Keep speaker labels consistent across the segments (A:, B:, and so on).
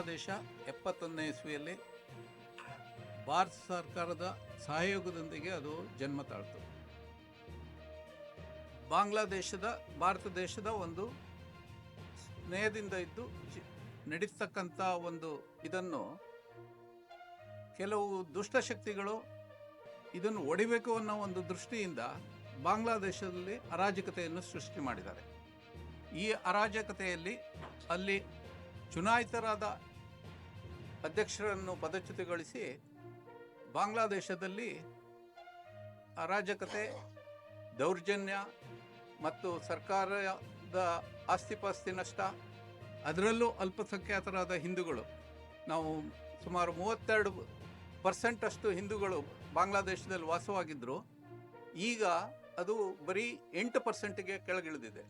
A: ಬಾಂಗ್ಲಾದೇಶ ಎಪ್ಪತ್ತೊಂದನೇ ಇಸ್ವಿಯಲ್ಲಿ ಭಾರತ ಸರ್ಕಾರದ ಸಹಯೋಗದೊಂದಿಗೆ ಅದು ಜನ್ಮ ತಾಳ್ತು. ಬಾಂಗ್ಲಾದೇಶದ, ಭಾರತ ದೇಶದ ಒಂದು ಸ್ನೇಹದಿಂದ ಇದ್ದು ನಡೀತಕ್ಕಂಥ ಒಂದು ಇದನ್ನು ಕೆಲವು ದುಷ್ಟಶಕ್ತಿಗಳು ಇದನ್ನು ಒಡಿಬೇಕು ಅನ್ನೋ ಒಂದು ದೃಷ್ಟಿಯಿಂದ ಬಾಂಗ್ಲಾದೇಶದಲ್ಲಿ ಅರಾಜಕತೆಯನ್ನು ಸೃಷ್ಟಿ ಮಾಡಿದ್ದಾರೆ. ಈ ಅರಾಜಕತೆಯಲ್ಲಿ ಅಲ್ಲಿ ಚುನಾಯಿತರಾದ ಅಧ್ಯಕ್ಷರನ್ನು ಪದಚ್ಯುತಿಗೊಳಿಸಿ ಬಾಂಗ್ಲಾದೇಶದಲ್ಲಿ ಅರಾಜಕತೆ, ದೌರ್ಜನ್ಯ ಮತ್ತು ಸರ್ಕಾರದ ಆಸ್ತಿಪಾಸ್ತಿ ನಷ್ಟ, ಅದರಲ್ಲೂ ಅಲ್ಪಸಂಖ್ಯಾತರಾದ ಹಿಂದೂಗಳು. ನಾವು ಸುಮಾರು ಮೂವತ್ತೆರಡು ಪರ್ಸೆಂಟಷ್ಟು ಹಿಂದೂಗಳು ಬಾಂಗ್ಲಾದೇಶದಲ್ಲಿ ವಾಸವಾಗಿದ್ದರು ಈಗ ಅದು ಬರೀ ಎಂಟು ಪರ್ಸೆಂಟಿಗೆ ಕೆಳಗಿಳಿದಿದೆ.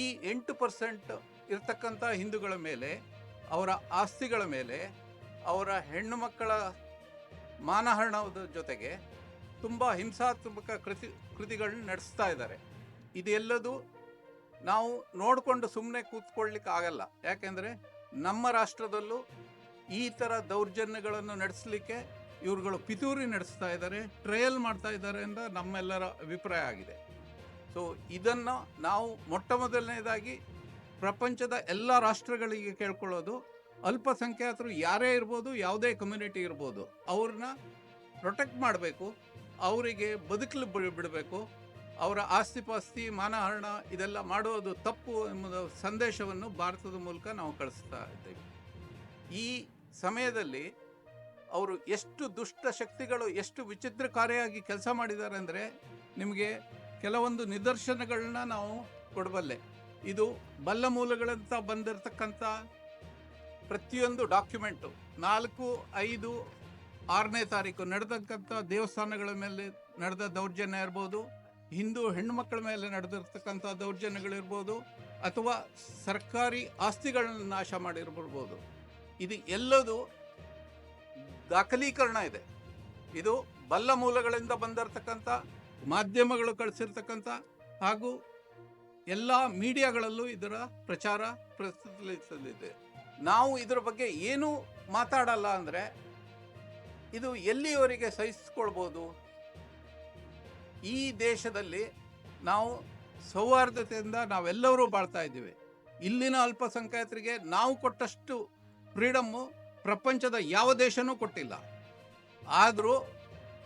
A: ಈ ಎಂಟು ಪರ್ಸೆಂಟ್ ಇರತಕ್ಕಂಥ ಹಿಂದೂಗಳ ಮೇಲೆ, ಅವರ ಆಸ್ತಿಗಳ ಮೇಲೆ ಅವರ ಹೆಣ್ಣು ಮಕ್ಕಳ ಮಾನಹರಣದ ಜೊತೆಗೆ ತುಂಬ ಹಿಂಸಾತ್ಮಕ ಕೃತಿ, ಕೃತಿಗಳನ್ನ ನಡೆಸ್ತಾ ಇದ್ದಾರೆ. ಇದೆಲ್ಲದು ನಾವು ನೋಡಿಕೊಂಡು ಸುಮ್ಮನೆ ಕೂತ್ಕೊಳ್ಳಿಕ್ಕೆ ಆಗಲ್ಲ. ಯಾಕೆಂದರೆ ನಮ್ಮ ರಾಷ್ಟ್ರದಲ್ಲೂ ಈ ಥರ ದೌರ್ಜನ್ಯಗಳನ್ನು ನಡೆಸಲಿಕ್ಕೆ ಇವ್ರುಗಳು ಪಿತೂರಿ ನಡೆಸ್ತಾ ಇದ್ದಾರೆ, ಟ್ರಯಲ್ ಮಾಡ್ತಾ ಇದ್ದಾರೆ ಅಂತ ನಮ್ಮೆಲ್ಲರ ಅಭಿಪ್ರಾಯ ಆಗಿದೆ. ಸೊ ಇದನ್ನು ನಾವು ಮೊಟ್ಟ ಮೊದಲನೇದಾಗಿ ಪ್ರಪಂಚದ ಎಲ್ಲ ರಾಷ್ಟ್ರಗಳಿಗೆ ಕೇಳ್ಕೊಳ್ಳೋದು ಅಲ್ಪಸಂಖ್ಯಾತರು ಯಾರೇ ಇರ್ಬೋದು, ಯಾವುದೇ ಕಮ್ಯುನಿಟಿ ಇರ್ಬೋದು, ಅವ್ರನ್ನ ಪ್ರೊಟೆಕ್ಟ್ ಮಾಡಬೇಕು, ಅವರಿಗೆ ಬದುಕಲು ಬಿಡಬೇಕು, ಅವರ ಆಸ್ತಿ ಪಾಸ್ತಿ ಮಾನಹರಣ ಇದೆಲ್ಲ ಮಾಡೋದು ತಪ್ಪು ಎಂಬುದು ಸಂದೇಶವನ್ನು ಭಾರತದ ಮೂಲಕ ನಾವು ಕಳಿಸ್ತಾ ಇದ್ದೇವೆ. ಈ ಸಮಯದಲ್ಲಿ ಅವರು ಎಷ್ಟು ದುಷ್ಟ ಶಕ್ತಿಗಳು, ಎಷ್ಟು ವಿಚಿತ್ರಕಾರಿಯಾಗಿ ಕೆಲಸ ಮಾಡಿದ್ದಾರೆ ಅಂದರೆ ನಿಮಗೆ ಕೆಲವೊಂದು ನಿದರ್ಶನಗಳನ್ನ ನಾವು ಕೊಡಬಲ್ಲೆ. ಇದು ಬಲ್ಲ ಮೂಲಗಳಂತ ಬಂದಿರತಕ್ಕಂಥ ಪ್ರತಿಯೊಂದು ಡಾಕ್ಯುಮೆಂಟು ನಾಲ್ಕು, ಐದು, ಆರನೇ ತಾರೀಕು ನಡೆದಕ್ಕಂಥ ದೇವಸ್ಥಾನಗಳ ಮೇಲೆ ನಡೆದ ದೌರ್ಜನ್ಯ ಇರ್ಬೋದು, ಹಿಂದೂ ಹೆಣ್ಣುಮಕ್ಕಳ ಮೇಲೆ ನಡೆದಿರ್ತಕ್ಕಂಥ ದೌರ್ಜನ್ಯಗಳಿರ್ಬೋದು ಅಥವಾ ಸರ್ಕಾರಿ ಆಸ್ತಿಗಳನ್ನು ನಾಶ ಮಾಡಿರ್ಬಿಡ್ಬೋದು ಇದು ಎಲ್ಲದು ದಾಖಲೀಕರಣ ಇದೆ. ಇದು ಬಲ್ಲ ಮೂಲಗಳಿಂದ ಬಂದಿರತಕ್ಕಂಥ, ಮಾಧ್ಯಮಗಳು ಕಳಿಸಿರ್ತಕ್ಕಂಥ ಹಾಗೂ ಎಲ್ಲ ಮೀಡಿಯಾಗಳಲ್ಲೂ ಇದರ ಪ್ರಚಾರ ಪ್ರಚಲಿಸಲಿದೆ ನಾವು ಇದರ ಬಗ್ಗೆ ಏನೂ ಮಾತಾಡಲ್ಲ ಅಂದರೆ ಇದು ಎಲ್ಲಿಯವರಿಗೆ ಸಹಿಸ್ಕೊಳ್ಬೋದು? ಈ ದೇಶದಲ್ಲಿ ನಾವು ಸೌಹಾರ್ದತೆಯಿಂದ ನಾವೆಲ್ಲರೂ ಬಾಳ್ತಾ ಇದ್ದೀವಿ. ಇಲ್ಲಿನ ಅಲ್ಪಸಂಖ್ಯಾತರಿಗೆ ನಾವು ಕೊಟ್ಟಷ್ಟು ಫ್ರೀಡಮ್ಮು ಪ್ರಪಂಚದ ಯಾವ ದೇಶನೂ ಕೊಟ್ಟಿಲ್ಲ. ಆದರೂ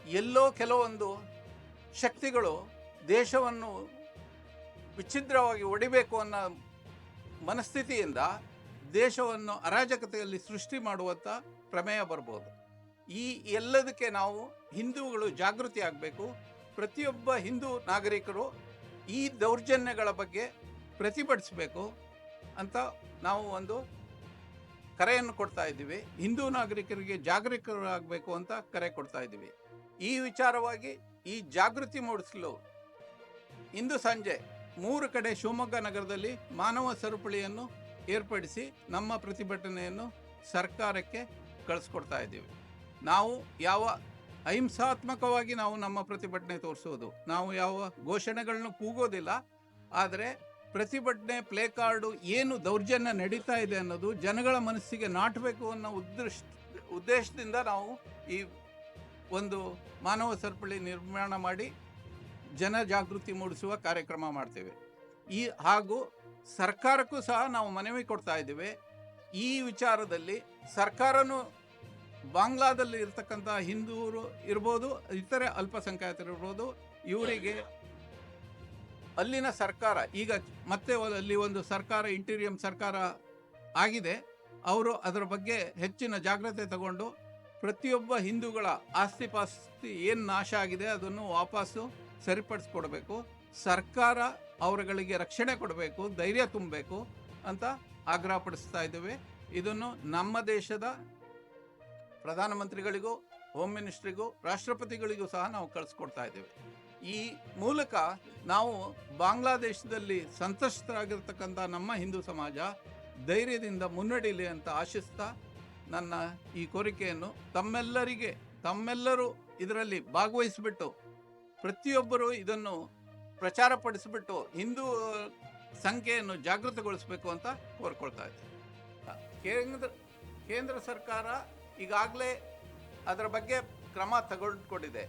A: ಎಲ್ಲೋ ಕೆಲವೊಂದು ಶಕ್ತಿಗಳು ದೇಶವನ್ನು ವಿಚ್ಛಿದ್ರವಾಗಿ ಒಡಿಬೇಕು ಅನ್ನೋ ಮನಸ್ಥಿತಿಯಿಂದ ದೇಶವನ್ನು ಅರಾಜಕತೆಯಲ್ಲಿ ಸೃಷ್ಟಿ ಮಾಡುವಂಥ ಪ್ರಮೇಯ ಬರ್ಬೋದು. ಈ ಎಲ್ಲದಕ್ಕೆ ನಾವು ಹಿಂದೂಗಳು ಜಾಗೃತಿ ಆಗಬೇಕು. ಪ್ರತಿಯೊಬ್ಬ ಹಿಂದೂ ನಾಗರಿಕರು ಈ ದೌರ್ಜನ್ಯಗಳ ಬಗ್ಗೆ ಪ್ರತಿಭಟಿಸಬೇಕು ಅಂತ ನಾವು ಒಂದು ಕರೆಯನ್ನು ಕೊಡ್ತಾ ಇದ್ದೀವಿ. ಹಿಂದೂ ನಾಗರಿಕರಿಗೆ ಜಾಗರೂಕರಾಗಬೇಕು ಅಂತ ಕರೆ ಕೊಡ್ತಾ ಇದ್ದೀವಿ. ಈ ವಿಚಾರವಾಗಿ ಈ ಜಾಗೃತಿ ಮೂಡಿಸಲು. ಇಂದು ಸಂಜೆ ಮೂರು ಕಡೆ ಶಿವಮೊಗ್ಗ ನಗರದಲ್ಲಿ ಮಾನವ ಸರಪಳಿಯನ್ನು ಏರ್ಪಡಿಸಿ ನಮ್ಮ ಪ್ರತಿಭಟನೆಯನ್ನು ಸರ್ಕಾರಕ್ಕೆ ಕಳಿಸ್ಕೊಡ್ತಾ ಇದ್ದೀವಿ. ನಾವು ಯಾವ ಅಹಿಂಸಾತ್ಮಕವಾಗಿ ನಾವು ನಮ್ಮ ಪ್ರತಿಭಟನೆ ತೋರಿಸೋದು, ನಾವು ಯಾವ ಘೋಷಣೆಗಳನ್ನು ಕೂಗೋದಿಲ್ಲ, ಆದರೆ ಪ್ರತಿಭಟನೆ ಪ್ಲೇ ಕಾರ್ಡು ಏನು ದೌರ್ಜನ್ಯ ನಡೀತಾ ಇದೆ ಅನ್ನೋದು ಜನಗಳ ಮನಸ್ಸಿಗೆ ನಾಟಬೇಕು ಅನ್ನೋ ಉದ್ದೇಶ, ಉದ್ದೇಶದಿಂದ ನಾವು ಈ ಒಂದು ಮಾನವ ಸರಪಳಿ ನಿರ್ಮಾಣ ಮಾಡಿ ಜನ ಜಾಗೃತಿ ಮೂಡಿಸುವ ಕಾರ್ಯಕ್ರಮ ಮಾಡ್ತೇವೆ. ಈ ಹಾಗೂ ಸರ್ಕಾರಕ್ಕೂ ಸಹ ನಾವು ಮನವಿ ಕೊಡ್ತಾ ಇದ್ದೇವೆ. ಈ ವಿಚಾರದಲ್ಲಿ ಸರ್ಕಾರನೂ ಬಾಂಗ್ಲಾದಲ್ಲಿ ಇರ್ತಕ್ಕಂಥ ಹಿಂದೂರು ಇರ್ಬೋದು, ಇತರೆ ಅಲ್ಪಸಂಖ್ಯಾತರು ಇರ್ಬೋದು, ಇವರಿಗೆ ಅಲ್ಲಿನ ಸರ್ಕಾರ, ಈಗ ಮತ್ತೆ ಅಲ್ಲಿ ಒಂದು ಸರ್ಕಾರ, ಇಂಟೀರಿಯಂ ಸರ್ಕಾರ ಆಗಿದೆ. ಅವರು ಅದರ ಬಗ್ಗೆ ಹೆಚ್ಚಿನ ಜಾಗ್ರತೆ ತಗೊಂಡು ಪ್ರತಿಯೊಬ್ಬ ಹಿಂದೂಗಳ ಆಸ್ತಿ ಪಾಸ್ತಿ ಏನು ನಾಶ ಆಗಿದೆ ಅದನ್ನು ವಾಪಸ್ಸು ಸರಿಪಡಿಸ್ಕೊಡ್ಬೇಕು. ಸರ್ಕಾರ ಅವರುಗಳಿಗೆ ರಕ್ಷಣೆ ಕೊಡಬೇಕು, ಧೈರ್ಯ ತುಂಬಬೇಕು ಅಂತ ಆಗ್ರಹಪಡಿಸ್ತಾ ಇದ್ದೇವೆ. ಇದನ್ನು ನಮ್ಮ ದೇಶದ ಪ್ರಧಾನಮಂತ್ರಿಗಳಿಗೂ ಹೋಮ್ ಮಿನಿಸ್ಟ್ರಿಗೂ ರಾಷ್ಟ್ರಪತಿಗಳಿಗೂ ಸಹ ನಾವು ಕಳಿಸ್ಕೊಡ್ತಾ ಇದ್ದೇವೆ. ಈ ಮೂಲಕ ನಾವು ಬಾಂಗ್ಲಾದೇಶದಲ್ಲಿ ಸಂತ್ರಸ್ತರಾಗಿರ್ತಕ್ಕಂಥ ನಮ್ಮ ಹಿಂದೂ ಸಮಾಜ ಧೈರ್ಯದಿಂದ ಮುನ್ನಡೀಲಿ ಅಂತ ಆಶಿಸ್ತಾ ನನ್ನ ಈ ಕೋರಿಕೆಯನ್ನು ತಮ್ಮೆಲ್ಲರಿಗೆ, ತಮ್ಮೆಲ್ಲರೂ ಇದರಲ್ಲಿ ಭಾಗವಹಿಸಿಬಿಟ್ಟು ಪ್ರತಿಯೊಬ್ಬರೂ ಇದನ್ನು ಪ್ರಚಾರಪಡಿಸಿಬಿಟ್ಟು ಹಿಂದೂ ಸಂಖ್ಯೆಯನ್ನು ಜಾಗೃತಗೊಳಿಸಬೇಕು ಅಂತ ಕೋರ್ಕೊಳ್ತಾ ಇದೆ ಕೇಂದ್ರ ಕೇಂದ್ರ ಸರ್ಕಾರ ಈಗಾಗಲೇ ಅದರ ಬಗ್ಗೆ ಕ್ರಮ ತಗೊಂಡುಕೊಂಡಿದೆ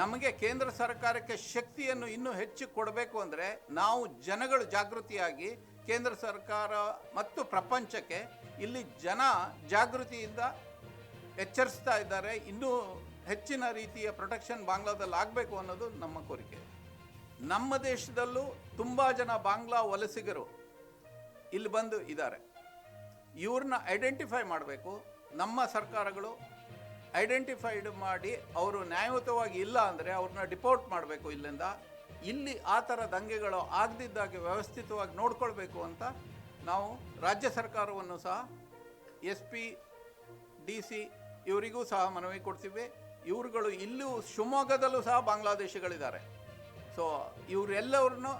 A: ನಮಗೆ ಕೇಂದ್ರ ಸರ್ಕಾರಕ್ಕೆ ಶಕ್ತಿಯನ್ನು ಇನ್ನೂ ಹೆಚ್ಚು ಕೊಡಬೇಕು ಅಂದರೆ ನಾವು ಜನಗಳು ಜಾಗೃತಿಯಾಗಿ ಕೇಂದ್ರ ಸರ್ಕಾರ ಮತ್ತು ಪ್ರಪಂಚಕ್ಕೆ ಇಲ್ಲಿ ಜನ ಜಾಗೃತಿಯಿಂದ ಎಚ್ಚರಿಸ್ತಾ ಇದ್ದಾರೆ. ಇನ್ನೂ ಹೆಚ್ಚಿನ ರೀತಿಯ ಪ್ರೊಟೆಕ್ಷನ್ ಬಾಂಗ್ಲಾದಲ್ಲಿ ಆಗಬೇಕು ಅನ್ನೋದು ನಮ್ಮ ಕೋರಿಕೆ. ನಮ್ಮ ದೇಶದಲ್ಲೂ ತುಂಬ ಜನ ಬಾಂಗ್ಲಾ ವಲಸಿಗರು ಇಲ್ಲಿ ಬಂದು ಇದ್ದಾರೆ. ಇವ್ರನ್ನ ಐಡೆಂಟಿಫೈ ಮಾಡಬೇಕು. ನಮ್ಮ ಸರ್ಕಾರಗಳು ಐಡೆಂಟಿಫೈಡ್ ಮಾಡಿ ಅವರು ನ್ಯಾಯಯುತವಾಗಿ ಇಲ್ಲ ಅಂದರೆ ಅವ್ರನ್ನ ಡಿಪೋರ್ಟ್ ಮಾಡಬೇಕು ಇಲ್ಲಿಂದ. ಇಲ್ಲಿ ಆ ಥರ ದಂಗೆಗಳು ಆಗದಿದ್ದಾಗೆ ವ್ಯವಸ್ಥಿತವಾಗಿ ನೋಡ್ಕೊಳ್ಬೇಕು ಅಂತ ನಾವು ರಾಜ್ಯ ಸರ್ಕಾರವನ್ನು ಸಹ ಎಸ್ ಪಿ ಡಿ ಸಿ ಇವರಿಗೂ ಸಹ ಮನವಿ ಕೊಡ್ತೀವಿ. ಇವರುಗಳು ಇಲ್ಲೂ ಶಿವಮೊಗ್ಗದಲ್ಲೂ ಸಹ ಬಾಂಗ್ಲಾದೇಶಿಗಳಿದ್ದಾರೆ. ಸೊ ಇವರೆಲ್ಲವ್ರನ್ನೂ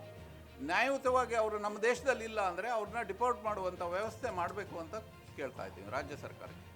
A: ನ್ಯಾಯಯುತವಾಗಿ ಅವರು ನಮ್ಮ ದೇಶದಲ್ಲಿ ಇಲ್ಲ ಅಂದರೆ ಅವ್ರನ್ನ ಡಿಪೋರ್ಟ್ ಮಾಡುವಂಥ ವ್ಯವಸ್ಥೆ ಮಾಡಬೇಕು ಅಂತ ಕೇಳ್ತಾ ಇದ್ದೀವಿ ರಾಜ್ಯ ಸರ್ಕಾರಕ್ಕೆ.